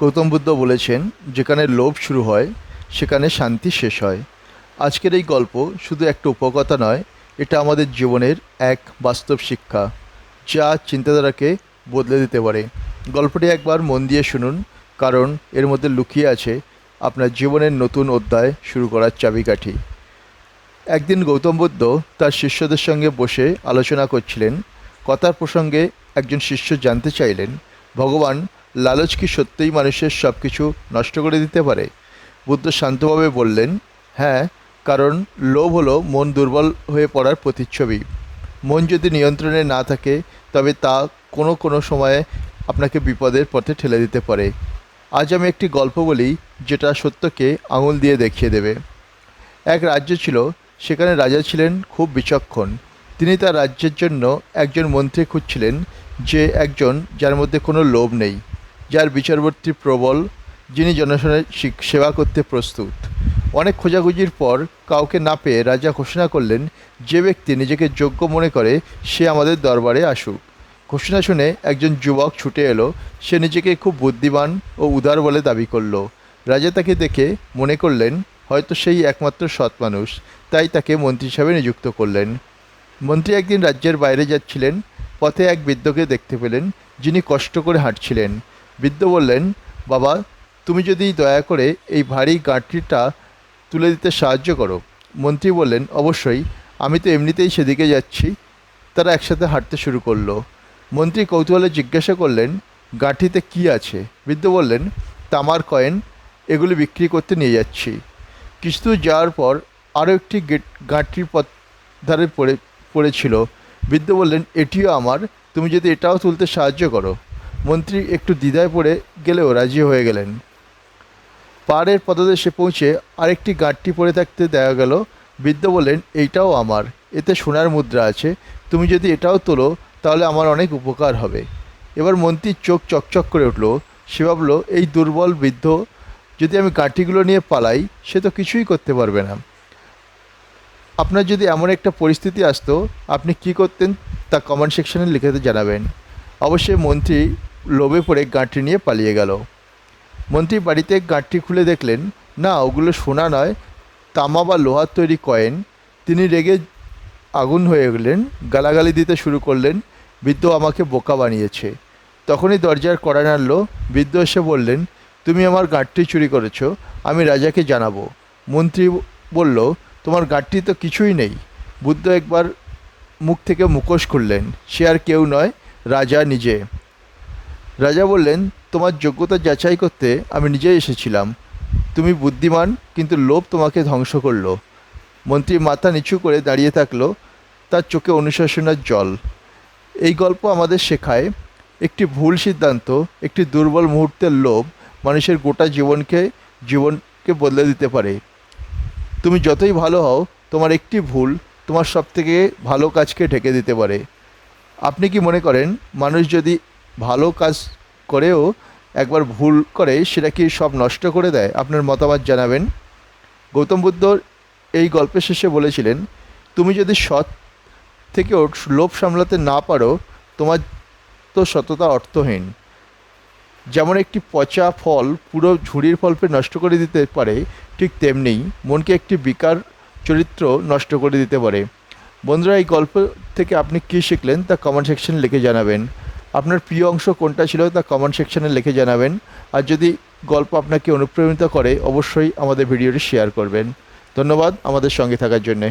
গৌতম বুদ্ধ বলেছেন, যেখানে লোভ শুরু হয়, সেখানে শান্তি শেষ হয়। আজকের এই গল্প শুধু একটা উপকথা নয়, এটা আমাদের জীবনের এক বাস্তব শিক্ষা, যা চিন্তাধারাকে বদলে দিতে পারে। গল্পটি একবার মন দিয়ে শুনুন, কারণ এর মধ্যে লুকিয়ে আছে আপনার জীবনের নতুন অধ্যায় শুরু করার চাবিকাঠি। একদিন গৌতম বুদ্ধ তার শিষ্যদের সঙ্গে বসে আলোচনা করছিলেন। কথার প্রসঙ্গে একজন শিষ্য জানতে চাইলেন, ভগবান লালচ কি সত্যিই মানুষের সব কিছু নষ্ট করে দিতে পারে? বুদ্ধ শান্তভাবে বললেন হ্যাঁ কারণ লোভ হলো মন দুর্বল হয়ে পড়ার প্রতিচ্ছবি। মন যদি নিয়ন্ত্রণে না থাকে, তবে তা কোনো কোনো সময়ে আপনাকে বিপদের পথে ঠেলে দিতে পারে। আজ আমি একটি গল্প বলি, যেটা সত্যকে আঙুল দিয়ে দেখিয়ে দেবে। এক রাজ্য ছিল, সেখানে রাজা ছিলেন খুব বিচক্ষণ। তিনি তার রাজ্যের জন্য একজন মন্ত্রী খুঁজছিলেন, যে একজন যার মধ্যে কোনো লোভ নেই। যার বিচারবর্তী প্রবল, যিনি জনসাধারণের সেবা করতে প্রস্তুত। অনেক খোঁজাখুঁজির পর কাউকে না পেয়ে রাজা ঘোষণা করলেন, যে ব্যক্তি নিজেকে যোগ্য মনে করে, সে আমাদের দরবারে আসুক। ঘোষণা শুনে একজন যুবক ছুটে এলো। সে নিজেকে খুব বুদ্ধিমান ও উদার বলে দাবি করল। রাজা তাকে দেখে মনে করলেন, হয়তো সেই একমাত্র সৎ মানুষ। তাই তাকে মন্ত্রী হিসাবে নিযুক্ত করলেন। মন্ত্রী একদিন রাজ্যের বাইরে যাচ্ছিলেন। পথে এক বৃদ্ধকে দেখতে পেলেন, যিনি কষ্ট করে হাঁটছিলেন। বৃদ্ধ বললেন, বাবা, তুমি যদি দয়া করে এই ভারী গাঁটরিটা তুলে দিতে সাহায্য করো। মন্ত্রী বললেন, অবশ্যই, আমি তো এমনিতেই সেদিকে যাচ্ছি। তারা একসাথে হাঁটতে শুরু করল। মন্ত্রী কৌতূহলে জিজ্ঞাসা করলেন গাঁঠিতে কি আছে? বৃদ্ধ বললেন, তামার কয়েন, এগুলি বিক্রি করতে নিয়ে যাচ্ছি। কিছু যাওয়ার পর আরও একটি গেট গাঁটরির পথ ধারে পড়ে, পড়েছিল। বৃদ্ধ বললেন, এটিও আমার, তুমি যদি এটাও তুলতে সাহায্য করো। মন্ত্রী একটু দ্বিধায় পড়ে গেলেও রাজি হয়ে গেলেন। পাহাড়ের পদদেশে পৌঁছে আরেকটি গাঁটটি পড়ে থাকতে দেখা গেল। বৃদ্ধ বললেন, এইটাও আমার। এতে সোনার মুদ্রা আছে। তুমি যদি এটাও তোলো, তাহলে আমার অনেক উপকার হবে। এবার মন্ত্রীর চোখ চকচক করে উঠল। সে ভাবলো, এই দুর্বল বৃদ্ধ, যদি আমি গাঁটিগুলো নিয়ে পালাই, সে তো কিছুই করতে পারবে না। আপনার যদি এমন একটা পরিস্থিতি আসতো, আপনি কি করতেন তা কমেন্ট সেকশনে লিখে জানাবেন। অবশ্যই মন্ত্রী লোভে পড়ে গাঁটটি নিয়ে পালিয়ে গেল। মন্ত্রী বাড়িতে গাঁটটি খুলে দেখলেন, না, ওগুলো সোনা নয়, তামা বা লোহার তৈরি কয়েন। তিনি রেগে আগুন হয়ে গেলেন, গালাগালি দিতে শুরু করলেন, বৃদ্ধ আমাকে বোকা বানিয়েছে। তখনই দরজার কড়া নাড়ল, বৃদ্ধ এসে বললেন, তুমি আমার গাঁটটি চুরি করেছ, আমি রাজাকে জানাব। মন্ত্রী বলল, তোমার গাঁটটি তো কিছুই নেই। বুদ্ধ একবার মুখ থেকে মুখোশ খুললেন, সে আর কেউ নয়, রাজা নিজে। রাজা বললেন, তোমার যোগ্যতা যাচাই করতে আমি নিজেই এসেছিলাম। তুমি বুদ্ধিমান, কিন্তু লোভ তোমাকে ধ্বংস করল। মন্ত্রী মাথা নিচু করে দাঁড়িয়ে থাকল, তার চোখে অনুশাসনের জল। এই গল্প আমাদের শেখায়, একটি ভুল সিদ্ধান্ত, একটি দুর্বল মুহূর্তের লোভ মানুষের গোটা জীবনকে জীবনকে বদলে দিতে পারে। তুমি যতই ভালো হও, তোমার একটি ভুল তোমার সব থেকে ভালো কাজকে ঢেকে দিতে পারে। আপনি কি মনে করেন, মানুষ যদি ভালো কাজ করেও একবার ভুল করে সেটা কি সব নষ্ট করে দেয়। আপনার মতামত জানাবেন। গৌতম বুদ্ধ এই গল্পের শেষে বলেছিলেন, তুমি যদি সৎ থেকেও লোভ সামলাতে না পারো, তোমার তো সততা অর্থহীন। যেমন একটি পচা ফল পুরো ঝুড়ির ফলকে নষ্ট করে দিতে পারে, ঠিক তেমনি মনকে একটি বিকার চরিত্র নষ্ট করে দিতে পারে। বন্ধুরা, এই গল্প থেকে আপনি কী শিখলেন তা কমেন্ট সেকশনে লিখে জানাবেন। আপনার প্রিয় অংশ কোনটা ছিল তা কমেন্ট সেকশনে লিখে জানাবেন। আর যদি গল্প আপনাকে অনুপ্রাণিত করে, অবশ্যই আমাদের ভিডিওটি শেয়ার করবেন। ধন্যবাদ আমাদের সঙ্গে থাকার জন্যে।